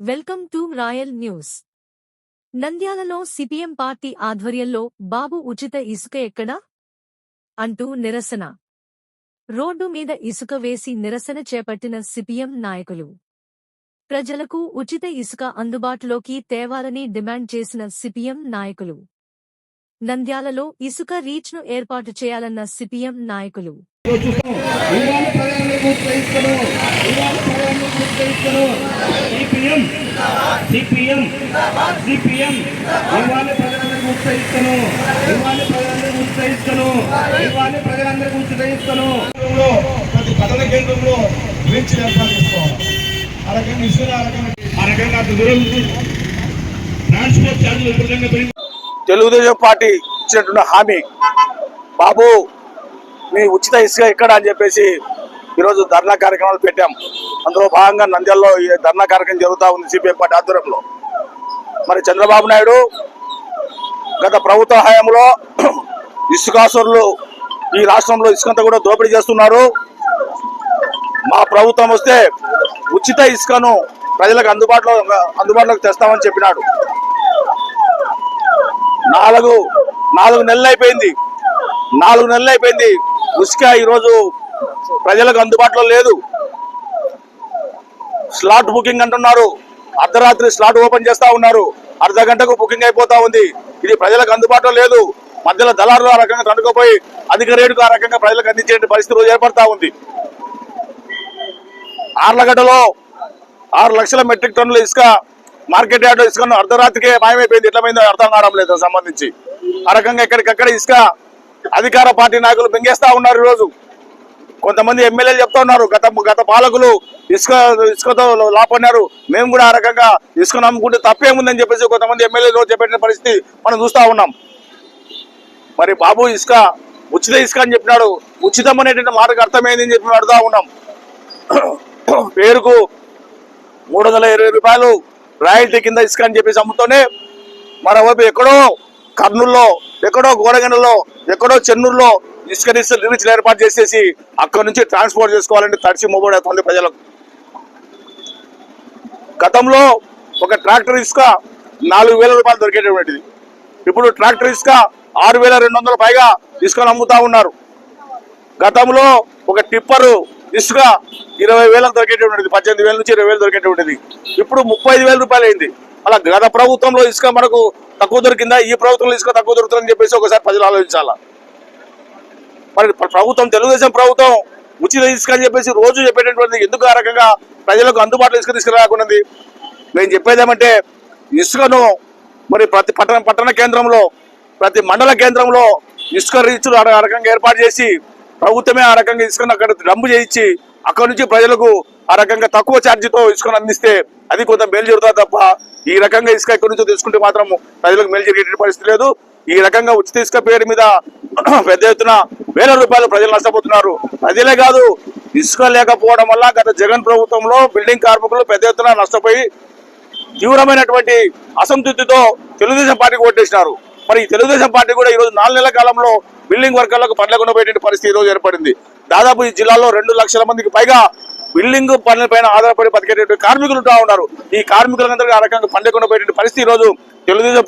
Welcome to royal news. నంద్యాలలో CPM party ఆధ్వర్యంలో బాబు ఉచిత ఇసుక ఎక్కడా? అంటూ నిరసన. రోడ్డు మీద ఇసుక వేసి నిరసన చేపట్టిన సిపిఎం నాయకులు. ప్రజలకు ఉచిత ఇసుక అందుబాటులోకి తేవాలని డిమాండ్ చేసిన సిపిఎం నాయకులు. నంద్యాలలో ఇసుక రీచ్ను ఏర్పాటు చేయాలన్న సిపిఎం నాయకులు. CPM CPM CPM. ఇవాళ ప్రజలందరూ గుర్తిస్తాను ఇవాళ ప్రజలందరూ గుర్తిస్తాను ఇవాళ ప్రజలందరూ గుర్తిస్తాను ప్రతి పట్టణ కేంద్రంలో బ్రిడ్జ్ ఏర్పాటు చేసుకోవాలి. ఆ రకంగా ఇసుక ఆ రకంగా ఆ రకంగా అంత దూరం ట్రాన్స్పోర్ట్ ఛార్జీలు విపరీతంగా పెరిగి తెలుగుదేశం పార్టీ ఇచ్చినటువంటి హామీ బాబు మీ ఉచిత ఇసుక ఎక్కడ? అని చెప్పేసి ఈరోజు ధర్నా కార్యక్రమాలు పెట్టాం. అందులో భాగంగా నంద్యాలలో ధర్నా కార్యక్రమం జరుగుతూ ఉంది సిపిఎం పార్టీ ఆధ్వర్యంలో. మరి చంద్రబాబు నాయుడు గత ప్రభుత్వ హయాంలో ఇసుకాసురులు ఈ రాష్ట్రంలో ఇసుకంతా కూడా దోపిడీ చేస్తున్నారు. మా ప్రభుత్వం వస్తే ఉచిత ఇసుకను ప్రజలకు అందుబాటులో అందుబాటులోకి తెస్తామని చెప్పినాడు. నాలుగు నాలుగు నెలలు అయిపోయింది. నాలుగు నెలలు అయిపోయింది. ఉసుక ఈరోజు ప్రజలకు అందుబాటులో లేదు. స్లాట్ బుకింగ్ అంటున్నారు. అర్ధరాత్రి స్లాట్ ఓపెన్ చేస్తా ఉన్నారు. అర్ధ గంటకు బుకింగ్ అయిపోతా ఉంది. ఇది ప్రజలకు అందుబాటులో లేదు. మధ్యలో దళారులు ఆ రకంగా తండుకుపోయి అధిక రేటుకు ఆ రకంగా ప్రజలకు అందించే పరిస్థితి రోజు ఏర్పడతా ఉంది. ఆర్లగడ్డలో ఆరు లక్షల మెట్రిక్ టన్నుల ఇసుక మార్కెట్ యార్డ్ ఇసుకను అర్ధరాత్రికే మాయమైపోయింది. ఎట్లా అర్థం కావడం లేదు సంబంధించి. ఆ రకంగా ఎక్కడికక్కడ ఇసుక అధికార పార్టీ నాయకులు మింగేస్తా ఉన్నారు ఈరోజు. కొంతమంది ఎమ్మెల్యేలు చెప్తా ఉన్నారు గత గత పాలకులు ఇసుక ఇసుకతో లాపన్నారు. మేము కూడా ఆ రకంగా ఇసుక నమ్ముకుంటే తప్పేముందని చెప్పేసి కొంతమంది ఎమ్మెల్యేలు చెప్పిన పరిస్థితి మనం చూస్తా ఉన్నాం. మరి బాబు ఇసుక ఉచిత ఇసుక అని చెప్పినాడు. ఉచితం అనేటువంటి మాటకు అర్థమైంది అని చెప్పి అడుగుతా ఉన్నాం. పేరుకు మూడు వందల ఇరవై రూపాయలు రాయల్టీ కింద ఇసుక అని చెప్పేసి అమ్ముతూనే మరోవైపు ఎక్కడో కర్నూల్లో ఎక్కడో గోడగనలో ఎక్కడో చెన్నూరులో ఇసుక రీచ్లు ఏర్పాటు చేసేసి అక్కడ నుంచి ట్రాన్స్పోర్ట్ చేసుకోవాలంటే తడిచి మొబైల్ ప్రజలకు. గతంలో ఒక ట్రాక్టర్ ఇసుక నాలుగు వేల రూపాయలు దొరికేటటువంటిది. ఇప్పుడు ట్రాక్టర్ ఇసుక ఆరు వేల రెండు వందల పైగా ఇసుకను అమ్ముతా ఉన్నారు. గతంలో ఒక టిప్పరు ఇసుక ఇరవై వేలకు దొరికేటటువంటిది పద్దెనిమిది వేల నుంచి ఇరవై వేలు దొరికేటటువంటిది. ఇప్పుడు ముప్పై ఐదు వేల రూపాయలు అయింది అలా గత ప్రభుత్వంలో ఇసుక మనకు తక్కువ దొరికిందా? ఈ ప్రభుత్వంలో ఇసుక తక్కువ దొరుకుతుందని చెప్పేసి ఒకసారి ప్రజలు ఆలోచించాలా? మరి ప్రభుత్వం తెలుగుదేశం ప్రభుత్వం ఉచిత ఇసుక అని చెప్పేసి రోజు చెప్పేటటువంటిది ఎందుకు ఆ రకంగా ప్రజలకు అందుబాటులో ఇసుక తీసుకురాకున్నది నేను చెప్పేదేమంటే ఇసుకను మరి ప్రతి పట్టణ పట్టణ కేంద్రంలో ప్రతి మండల కేంద్రంలో ఇసుక రీచ్లు ఆ రకంగా ఏర్పాటు చేసి ప్రభుత్వమే ఆ రకంగా ఇసుకను అక్కడ డంపు చేయించి అక్కడ నుంచి ప్రజలకు ఆ రకంగా తక్కువ ఛార్జీతో ఇసుకను అందిస్తే అది కొంత మేలు జరుగుతుంది తప్ప ఈ రకంగా ఇసుక ఎక్కడి నుంచో తీసుకుంటే మాత్రం ప్రజలకు మేలు జరిగేటువంటి పరిస్థితి లేదు. ఈ రకంగా ఉచిత ఇసుక పేరు మీద పెద్ద ఎత్తున వేల రూపాయలు ప్రజలు నష్టపోతున్నారు. అదిలే కాదు ఇసుక లేకపోవడం వల్ల గత జగన్ ప్రభుత్వంలో బిల్డింగ్ కార్మికులు పెద్ద ఎత్తున నష్టపోయి తీవ్రమైనటువంటి అసంతృప్తితో తెలుగుదేశం పార్టీకి ఓటేసినారు మరి ఈ తెలుగుదేశం పార్టీ కూడా ఈ రోజు నాలుగు నెలల కాలంలో బిల్డింగ్ వర్కర్లకు పనులకుండా పోయేటువంటి పరిస్థితి ఈరోజు రోజు ఏర్పడింది. దాదాపు ఈ జిల్లాలో రెండు లక్షల మందికి పైగా బిల్డింగ్ పనుల పైన ఆధారపడి బతికేటటువంటి కార్మికులు ఉంటా ఉన్నారు. ఈ కార్మికులందరికీ ఆ రకంగా పండకుండా పోయేటువంటి పరిస్థితి ఈరోజు రోజు తెలుగుదేశం